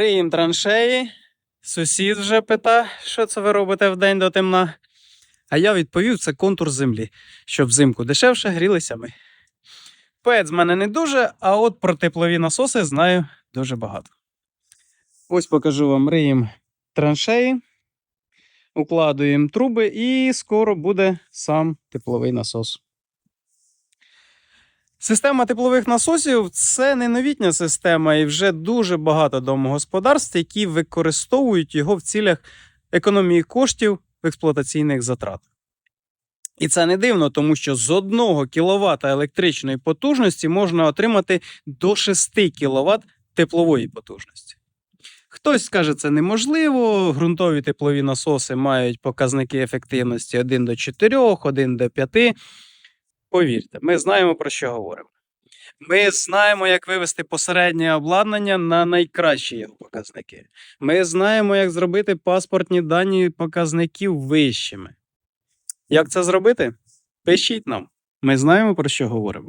Риєм траншеї. Сусід вже пита, що це ви робите вдень до темна. А я відповів, це контур землі, щоб взимку дешевше грілися ми. Пец з мене не дуже, а от про теплові насоси знаю дуже багато. Ось покажу вам риєм траншеї, укладуємо труби, і скоро буде сам тепловий насос. Система теплових насосів це не новітня система, і вже дуже багато домогосподарств, які використовують його в цілях економії коштів в експлуатаційних затрат. І це не дивно, тому що з 1 кВт електричної потужності можна отримати до 6 кВт теплової потужності. Хтось скаже, це неможливо. Ґрунтові теплові насоси мають показники ефективності 1 до 4, 1 до 5. Повірте, ми знаємо про що говоримо. Ми знаємо, як вивести посереднє обладнання на найкращі його показники. Ми знаємо, як зробити паспортні дані показників вищими. Як це зробити? Пишіть нам. Ми знаємо, про що говоримо.